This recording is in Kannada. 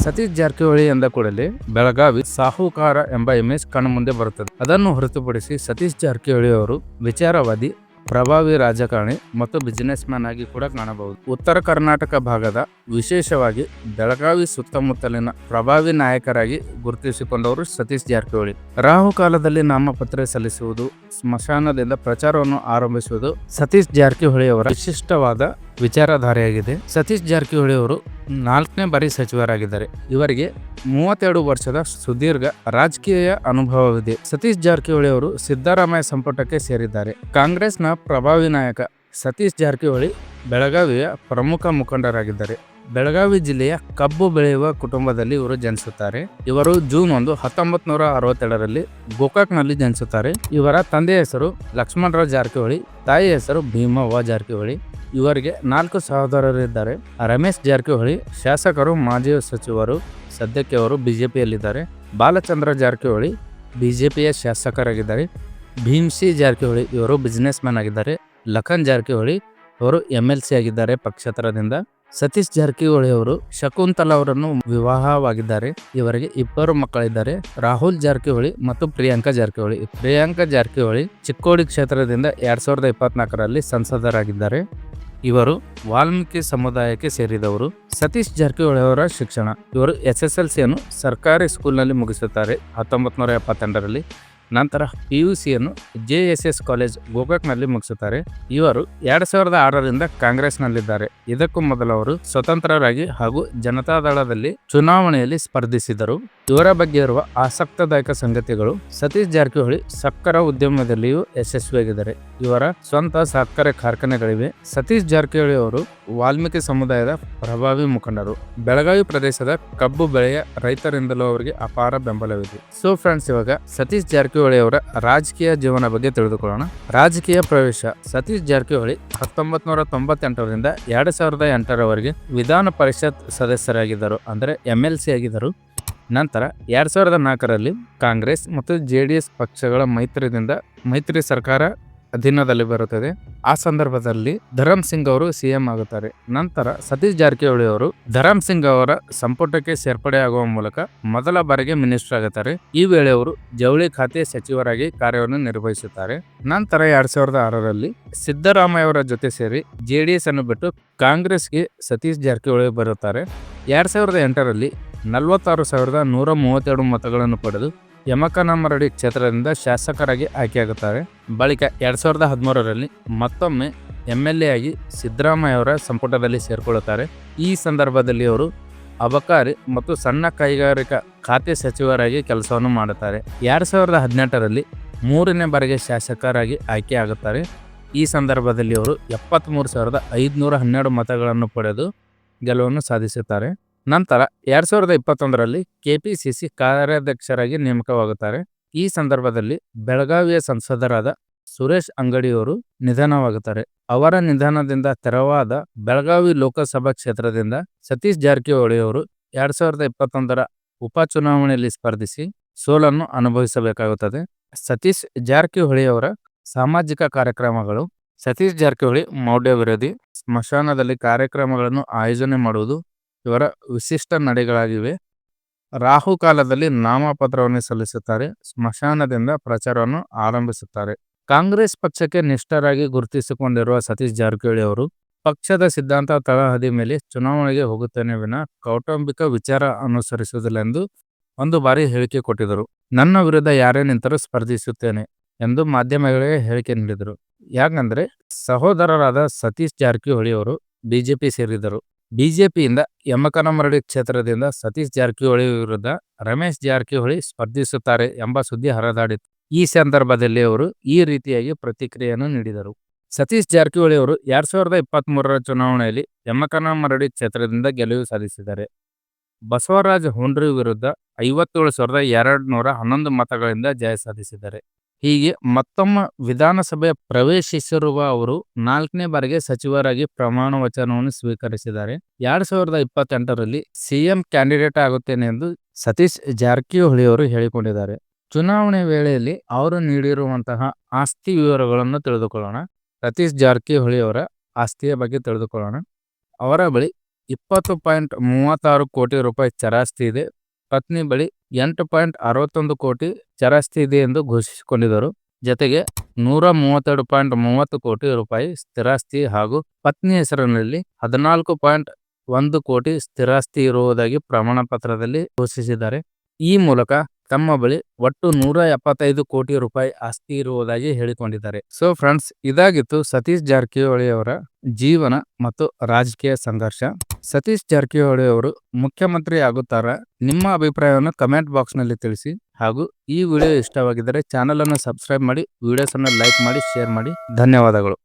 ಸತೀಶ್ ಜಾರಕಿಹೊಳಿ ಎಂದ ಕೂಡಲೇ ಬೆಳಗಾವಿ ಸಾಹುಕಾರ ಎಂಬ ಇಮೇಜ್ ಕಣ್ಮುಂದೆ ಬರುತ್ತದೆ. ಅದನ್ನು ಹೊರತುಪಡಿಸಿ ಸತೀಶ್ ಜಾರಕಿಹೊಳಿ ಅವರು ವಿಚಾರವಾದಿ, ಪ್ರಭಾವಿ ರಾಜಕಾರಣಿ ಮತ್ತು ಬಿಸಿನೆಸ್ ಮ್ಯಾನ್ ಆಗಿ ಕೂಡ ಕಾಣಬಹುದು. ಉತ್ತರ ಕರ್ನಾಟಕ ಭಾಗದ ವಿಶೇಷವಾಗಿ ಬೆಳಗಾವಿ ಸುತ್ತಮುತ್ತಲಿನ ಪ್ರಭಾವಿ ನಾಯಕರಾಗಿ ಗುರುತಿಸಿಕೊಂಡವರು ಸತೀಶ್ ಜಾರಕಿಹೊಳಿ. ರಾಹುಕಾಲದಲ್ಲಿ ನಾಮಪತ್ರ ಸಲ್ಲಿಸುವುದು, ಸ್ಮಶಾನದಿಂದ ಪ್ರಚಾರವನ್ನು ಆರಂಭಿಸುವುದು ಸತೀಶ್ ಜಾರಕಿಹೊಳಿ ಅವರ ವಿಶಿಷ್ಟವಾದ ವಿಚಾರಧಾರೆಯಾಗಿದೆ. ಸತೀಶ್ ಜಾರಕಿಹೊಳಿ ಅವರು ನಾಲ್ಕನೇ ಬಾರಿ ಸಚಿವರಾಗಿದ್ದಾರೆ. ಇವರಿಗೆ ಮೂವತ್ತೆರಡು ವರ್ಷದ ಸುದೀರ್ಘ ರಾಜಕೀಯ ಅನುಭವವಿದೆ. ಸತೀಶ್ ಜಾರಕಿಹೊಳಿ ಅವರು ಸಿದ್ದರಾಮಯ್ಯ ಸಂಪುಟಕ್ಕೆ ಸೇರಿದ್ದಾರೆ. ಕಾಂಗ್ರೆಸ್ನ ಪ್ರಭಾವಿ ನಾಯಕ ಸತೀಶ್ ಜಾರಕಿಹೊಳಿ ಬೆಳಗಾವಿಯ ಪ್ರಮುಖ ಮುಖಂಡರಾಗಿದ್ದಾರೆ. ಬೆಳಗಾವಿ ಜಿಲ್ಲೆಯ ಕಬ್ಬು ಬೆಳೆಯುವ ಕುಟುಂಬದಲ್ಲಿ ಇವರು ಜನಿಸುತ್ತಾರೆ. ಇವರು ಜೂನ್ ಒಂದು ಹತ್ತೊಂಬತ್ ನೂರ ಅರವತ್ತೆರಡರಲ್ಲಿ ಗೋಕಾಕ್ನಲ್ಲಿ ಜನಿಸುತ್ತಾರೆ. ಇವರ ತಂದೆಯ ಹೆಸರು ಲಕ್ಷ್ಮಣರಾವ್ ಜಾರಕಿಹೊಳಿ ತಾಯಿ ಹೆಸರು ಭೀಮವ್ವ ಜಾರಕಿಹೊಳಿ ಇವರಿಗೆ ನಾಲ್ಕು ಸಹೋದರರಿದ್ದಾರೆ. ರಮೇಶ್ ಜಾರಕಿಹೊಳಿ, ಶಾಸಕರು, ಮಾಜಿ ಸಚಿವರು, ಸದ್ಯಕ್ಕೆ ಅವರು ಬಿಜೆಪಿಯಲ್ಲಿದ್ದಾರೆ. ಬಾಲಚಂದ್ರ ಜಾರಕಿಹೊಳಿ ಬಿಜೆಪಿಯ ಶಾಸಕರಾಗಿದ್ದಾರೆ. ಭೀಮ್ಸಿ ಜಾರಕಿಹೊಳಿ ಇವರು ಬಿಸ್ನೆಸ್ ಮ್ಯಾನ್ ಆಗಿದ್ದಾರೆ. ಲಖನ್ ಜಾರಕಿಹೊಳಿ ಅವರು ಎಂ ಎಲ್ ಸಿ ಆಗಿದ್ದಾರೆ ಪಕ್ಷೇತರದಿಂದ. ಸತೀಶ್ ಜಾರಕಿಹೊಳಿ ಅವರು ಶಕುಂತಲಾ ಅವರನ್ನು ವಿವಾಹವಾಗಿದ್ದಾರೆ. ಇವರಿಗೆ ಇಬ್ಬರು ಮಕ್ಕಳಿದ್ದಾರೆ. ರಾಹುಲ್ ಜಾರಕಿಹೊಳಿ ಮತ್ತು ಪ್ರಿಯಾಂಕಾ ಜಾರಕಿಹೊಳಿ. ಪ್ರಿಯಾಂಕಾ ಜಾರಕಿಹೊಳಿ ಚಿಕ್ಕೋಡಿ ಕ್ಷೇತ್ರದಿಂದ ಎರಡ್ ಸಾವಿರದ ಇಪ್ಪತ್ನಾಲ್ಕರಲ್ಲಿ ಸಂಸದರಾಗಿದ್ದಾರೆ. ಇವರು ವಾಲ್ಮೀಕಿ ಸಮುದಾಯಕ್ಕೆ ಸೇರಿದವರು. ಸತೀಶ್ ಜಾರಕಿಹೊಳಿ ಅವರ ಶಿಕ್ಷಣ. ಇವರು ಎಸ್ ಎಸ್ ಎಲ್ ಸಿಯನ್ನು ಸರ್ಕಾರಿ ಸ್ಕೂಲ್ನಲ್ಲಿ ಮುಗಿಸುತ್ತಾರೆ ಹತ್ತೊಂಬತ್ತು ನೂರ ಎಪ್ಪತ್ತೆಂಟರಲ್ಲಿ. ನಂತರ ಪಿ ಯು ಸಿಯನ್ನು ಜೆ ಎಸ್ ಎಸ್ ಕಾಲೇಜ್ ಗೋಕಾಕ್ನಲ್ಲಿ ಮುಗಿಸುತ್ತಾರೆ. ಇವರು ಎರಡ್ ಸಾವಿರದ ಆರರಿಂದ ಕಾಂಗ್ರೆಸ್ನಲ್ಲಿದ್ದಾರೆ. ಇದಕ್ಕೂ ಮೊದಲು ಅವರು ಸ್ವತಂತ್ರರಾಗಿ ಹಾಗೂ ಜನತಾದಳದಲ್ಲಿ ಚುನಾವಣೆಯಲ್ಲಿ ಸ್ಪರ್ಧಿಸಿದರು. ಇವರ ಬಗ್ಗೆ ಇರುವ ಆಸಕ್ತದಾಯಕ ಸಂಗತಿಗಳು, ಸತೀಶ್ ಜಾರಕಿಹೊಳಿ ಸಕ್ಕರ ಉದ್ಯಮದಲ್ಲಿಯೂ ಯಶಸ್ವಿಯಾಗಿದ್ದಾರೆ. ಇವರ ಸ್ವಂತ ಸಕ್ಕರೆ ಕಾರ್ಖಾನೆಗಳಿವೆ. ಸತೀಶ್ ಜಾರಕಿಹೊಳಿ ಅವರು ವಾಲ್ಮೀಕಿ ಸಮುದಾಯದ ಪ್ರಭಾವಿ ಮುಖಂಡರು. ಬೆಳಗಾವಿ ಪ್ರದೇಶದ ಕಬ್ಬು ಬೆಳೆಯ ರೈತರಿಂದಲೂ ಅವರಿಗೆ ಅಪಾರ ಬೆಂಬಲವಿದೆ. ಸೊ ಫ್ರೆಂಡ್ಸ್ ಇವಾಗ ಸತೀಶ್ ಜಾರಕಿಹೊಳಿ ಅವರ ರಾಜಕೀಯ ಜೀವನ ಬಗ್ಗೆ ತಿಳಿದುಕೊಳ್ಳೋಣ. ರಾಜಕೀಯ ಪ್ರವೇಶ, ಸತೀಶ್ ಜಾರಕಿಹೊಳಿ ಹತ್ತೊಂಬತ್ ನೂರ ತೊಂಬತ್ತೆಂಟರಿಂದ ಎರಡ್ ಸಾವಿರದ ಎಂಟರವರೆಗೆ ವಿಧಾನ ಪರಿಷತ್ ಸದಸ್ಯರಾಗಿದ್ದರು, ಅಂದರೆ ಎಂ ಎಲ್ ಸಿ ಆಗಿದ್ದರು. ನಂತರ ಎರಡ್ ಸಾವಿರದ ನಾಲ್ಕರಲ್ಲಿ ಕಾಂಗ್ರೆಸ್ ಮತ್ತು ಜೆ ಪಕ್ಷಗಳ ಮೈತ್ರಿದಿಂದ ಮೈತ್ರಿ ಸರ್ಕಾರ ಅಧೀನದಲ್ಲಿ ಬರುತ್ತದೆ. ಆ ಸಂದರ್ಭದಲ್ಲಿ ಧರಮ್ ಸಿಂಗ್ ಅವರು ಸಿಎಂ ಆಗುತ್ತಾರೆ. ನಂತರ ಸತೀಶ್ ಜಾರಕಿಹೊಳಿ ಅವರು ಧರಮ್ ಸಿಂಗ್ ಅವರ ಸಂಪುಟಕ್ಕೆ ಸೇರ್ಪಡೆಯಾಗುವ ಮೂಲಕ ಮೊದಲ ಬಾರಿಗೆ ಮಿನಿಸ್ಟರ್ ಆಗುತ್ತಾರೆ. ಈ ವೇಳೆ ಅವರು ಜವಳಿ ಖಾತೆ ಸಚಿವರಾಗಿ ಕಾರ್ಯವನ್ನು ನಿರ್ವಹಿಸುತ್ತಾರೆ. ನಂತರ ಎರಡ್ ಸಾವಿರದ ಆರರಲ್ಲಿ ಸಿದ್ದರಾಮಯ್ಯ ಅವರ ಜೊತೆ ಸೇರಿ ಜೆಡಿಎಸ್ ಅನ್ನು ಬಿಟ್ಟು ಕಾಂಗ್ರೆಸ್ಗೆ ಸತೀಶ್ ಜಾರಕಿಹೊಳಿ ಬರುತ್ತಾರೆ. ಎರಡ್ ಸಾವಿರದ ಎಂಟರಲ್ಲಿ ನಲವತ್ತಾರು ಸಾವಿರದ ನೂರ ಮೂವತ್ತೆರಡು ಮತಗಳನ್ನು ಪಡೆದು ಯಮಕನಮರಡಿ ಕ್ಷೇತ್ರದಿಂದ ಶಾಸಕರಾಗಿ ಆಯ್ಕೆಯಾಗುತ್ತಾರೆ. ಬಳಿಕ ಎರಡ್ ಸಾವಿರದ ಹದಿಮೂರರಲ್ಲಿ ಮತ್ತೊಮ್ಮೆ ಎಂ ಎಲ್ ಎ ಆಗಿ ಸಿದ್ದರಾಮಯ್ಯ ಅವರ ಸಂಪುಟದಲ್ಲಿ ಸೇರಿಕೊಳ್ಳುತ್ತಾರೆ. ಈ ಸಂದರ್ಭದಲ್ಲಿ ಅವರು ಅಬಕಾರಿ ಮತ್ತು ಸಣ್ಣ ಕೈಗಾರಿಕಾ ಖಾತೆ ಸಚಿವರಾಗಿ ಕೆಲಸವನ್ನು ಮಾಡುತ್ತಾರೆ. ಎರಡ್ ಸಾವಿರದ ಹದಿನೆಂಟರಲ್ಲಿ ಮೂರನೇ ಬಾರಿಗೆ ಶಾಸಕರಾಗಿ ಆಯ್ಕೆಯಾಗುತ್ತಾರೆ. ಈ ಸಂದರ್ಭದಲ್ಲಿ ಅವರು ಎಪ್ಪತ್ತ್ಮೂರು ಸಾವಿರದ ಐದುನೂರ ಹನ್ನೆರಡು ಮತಗಳನ್ನು ಪಡೆದು ಗೆಲುವನ್ನು ಸಾಧಿಸುತ್ತಾರೆ. ನಂತರ ಎರಡ್ ಸಾವಿರದ ಇಪ್ಪತ್ತೊಂದರಲ್ಲಿ ಕೆಪಿಸಿಸಿ ಕಾರ್ಯಾಧ್ಯಕ್ಷರಾಗಿ ನೇಮಕವಾಗುತ್ತಾರೆ. ಈ ಸಂದರ್ಭದಲ್ಲಿ ಬೆಳಗಾವಿಯ ಸಂಸದರಾದ ಸುರೇಶ್ ಅಂಗಡಿಯವರು ನಿಧನವಾಗುತ್ತಾರೆ. ಅವರ ನಿಧನದಿಂದ ತೆರವಾದ ಬೆಳಗಾವಿ ಲೋಕಸಭಾ ಕ್ಷೇತ್ರದಿಂದ ಸತೀಶ್ ಜಾರಕಿಹೊಳಿ ಅವರು ಎರಡ್ ಸಾವಿರದ ಇಪ್ಪತ್ತೊಂದರ ಉಪಚುನಾವಣೆಯಲ್ಲಿ ಸ್ಪರ್ಧಿಸಿ ಸೋಲನ್ನು ಅನುಭವಿಸಬೇಕಾಗುತ್ತದೆ. ಸತೀಶ್ ಜಾರಕಿಹೊಳಿ ಅವರ ಸಾಮಾಜಿಕ ಕಾರ್ಯಕ್ರಮಗಳು ಸತೀಶ್ ಜಾರಕಿಹೊಳಿ ಮೌಢ್ಯ ವಿರೋಧಿ ಸ್ಮಶಾನದಲ್ಲಿ ಕಾರ್ಯಕ್ರಮಗಳನ್ನು ಆಯೋಜನೆ ಮಾಡುವುದು ಇವರ ವಿಶಿಷ್ಟ ನಡೆಗಳಾಗಿವೆ. ರಾಹು ಕಾಲದಲ್ಲಿ ನಾಮಪತ್ರವನ್ನು ಸಲ್ಲಿಸುತ್ತಾರೆ. ಸ್ಮಶಾನದಿಂದ ಪ್ರಚಾರವನ್ನು ಆರಂಭಿಸುತ್ತಾರೆ. ಕಾಂಗ್ರೆಸ್ ಪಕ್ಷಕ್ಕೆ ನಿಷ್ಠರಾಗಿ ಗುರುತಿಸಿಕೊಂಡಿರುವ ಸತೀಶ್ ಜಾರಕಿಹೊಳಿ ಅವರು, ಪಕ್ಷದ ಸಿದ್ಧಾಂತ ತಳಹದಿ ಮೇಲೆ ಚುನಾವಣೆಗೆ ಹೋಗುತ್ತೇನೆ ವಿನ ಕೌಟುಂಬಿಕ ವಿಚಾರ ಅನುಸರಿಸುವುದಿಲ್ಲ ಎಂದು ಒಂದು ಬಾರಿ ಹೇಳಿಕೆ ಕೊಟ್ಟಿದ್ದರು. ನನ್ನ ವಿರುದ್ಧ ಯಾರೇ ನಿಂತರೂ ಸ್ಪರ್ಧಿಸುತ್ತೇನೆ ಎಂದು ಮಾಧ್ಯಮಗಳಿಗೆ ಹೇಳಿಕೆ ನೀಡಿದರು. ಯಾಕಂದ್ರೆ ಸಹೋದರರಾದ ಸತೀಶ್ ಜಾರಕಿಹೊಳಿ ಅವರು ಬಿಜೆಪಿ ಸೇರಿದರು ಬಿಜೆಪಿಯಿಂದ ಯಮಕನಮರಡಿ ಕ್ಷೇತ್ರದಿಂದ ಸತೀಶ್ ಜಾರಕಿಹೊಳಿ ವಿರುದ್ಧ ರಮೇಶ್ ಜಾರಕಿಹೊಳಿ ಸ್ಪರ್ಧಿಸುತ್ತಾರೆ ಎಂಬ ಸುದ್ದಿ ಹರಿದಾಡಿತ್ತು. ಈ ಸಂದರ್ಭದಲ್ಲಿ ಅವರು ಈ ರೀತಿಯಾಗಿ ಪ್ರತಿಕ್ರಿಯೆಯನ್ನು ನೀಡಿದರು. ಸತೀಶ್ ಜಾರಕಿಹೊಳಿ ಅವರು ಎರಡ್ ಸಾವಿರದ ಇಪ್ಪತ್ತ್ ಮೂರರ ಚುನಾವಣೆಯಲ್ಲಿ ಯಮಕನಮರಡಿ ಕ್ಷೇತ್ರದಿಂದ ಗೆಲುವು ಸಾಧಿಸಿದ್ದಾರೆ. ಬಸವರಾಜ ಹುಂಡ್ರಿ ವಿರುದ್ಧ ಐವತ್ತೇಳು ಸಾವಿರದ ಎರಡು ನೂರ ಹನ್ನೊಂದು ಮತಗಳಿಂದ ಜಯ ಸಾಧಿಸಿದ್ದಾರೆ. ಹೀಗೆ ಮತ್ತೊಮ್ಮೆ ವಿಧಾನಸಭೆ ಪ್ರವೇಶಿಸಿರುವ ಅವರು ನಾಲ್ಕನೇ ಬಾರಿಗೆ ಸಚಿವರಾಗಿ ಪ್ರಮಾಣ ವಚನವನ್ನು ಸ್ವೀಕರಿಸಿದ್ದಾರೆ. ಎರಡ್ ಸಾವಿರದ ಇಪ್ಪತ್ತೆಂಟರಲ್ಲಿ ಸಿಎಂ ಕ್ಯಾಂಡಿಡೇಟ್ ಆಗುತ್ತೇನೆ ಎಂದು ಸತೀಶ್ ಜಾರಕಿಹೊಳಿ ಅವರು ಹೇಳಿಕೊಂಡಿದ್ದಾರೆ. ಚುನಾವಣೆ ವೇಳೆಯಲ್ಲಿ ಅವರು ನೀಡಿರುವಂತಹ ಆಸ್ತಿ ವಿವರಗಳನ್ನು ತಿಳಿದುಕೊಳ್ಳೋಣ. ಸತೀಶ್ ಜಾರಕಿಹೊಳಿ ಅವರ ಆಸ್ತಿಯ ಬಗ್ಗೆ ತಿಳಿದುಕೊಳ್ಳೋಣ. ಅವರ ಬಳಿ ಇಪ್ಪತ್ತು ಪಾಯಿಂಟ್ ಮೂವತ್ತಾರು ಕೋಟಿ ರೂಪಾಯಿ ಚರಾಸ್ತಿ ಇದೆ. ಪತ್ನಿ ಬಳಿ ಎಂಟು ಪಾಯಿಂಟ್ ಅರವತ್ತೊಂದು ಕೋಟಿ ಚರಾಸ್ತಿ ಇದೆ ಎಂದು ಘೋಷಿಸಿಕೊಂಡಿದ್ದರು. ಜತೆಗೆ ನೂರ ಮೂವತ್ತೆರಡು ಪಾಯಿಂಟ್ ಮೂವತ್ತು ಕೋಟಿ ರೂಪಾಯಿ ಸ್ಥಿರಾಸ್ತಿ ಹಾಗೂ ಪತ್ನಿ ಹೆಸರಿನಲ್ಲಿ ಹದಿನಾಲ್ಕು ಪಾಯಿಂಟ್ ಒಂದು ಕೋಟಿ ಸ್ಥಿರಾಸ್ತಿ ಇರುವುದಾಗಿ ಪ್ರಮಾಣ ಪತ್ರದಲ್ಲಿ ಘೋಷಿಸಿದ್ದಾರೆ. ಈ ಮೂಲಕ ತಮ್ಮ ಬಳಿ ಒಟ್ಟು ನೂರ ಎಪ್ಪತ್ತೈದು ಕೋಟಿ ರೂಪಾಯಿ ಆಸ್ತಿ ಇರುವುದಾಗಿ ಹೇಳಿಕೊಂಡಿದ್ದಾರೆ. ಸೊ ಫ್ರೆಂಡ್ಸ್ ಇದಾಗಿತ್ತು ಸತೀಶ್ ಜಾರಕಿಹೊಳಿ ಅವರ ಜೀವನ ಮತ್ತು ರಾಜಕೀಯ ಸಂಘರ್ಷ. ಸತೀಶ್ ಜಾರಕಿಹೊಳಿ ಅವರು ಮುಖ್ಯಮಂತ್ರಿ ಆಗುತ್ತಾರಾ ನಿಮ್ಮ ಅಭಿಪ್ರಾಯವನ್ನು ಕಮೆಂಟ್ ಬಾಕ್ಸ್ನಲ್ಲಿ ತಿಳಿಸಿ. ಹಾಗೂ ಈ ವಿಡಿಯೋ ಇಷ್ಟವಾಗಿದ್ದರೆ ಚಾನೆಲ್ ಅನ್ನು ಸಬ್ಸ್ಕ್ರೈಬ್ ಮಾಡಿ ವಿಡಿಯೋಸ್ ಅನ್ನು ಲೈಕ್ ಮಾಡಿ ಶೇರ್ ಮಾಡಿ. ಧನ್ಯವಾದಗಳು.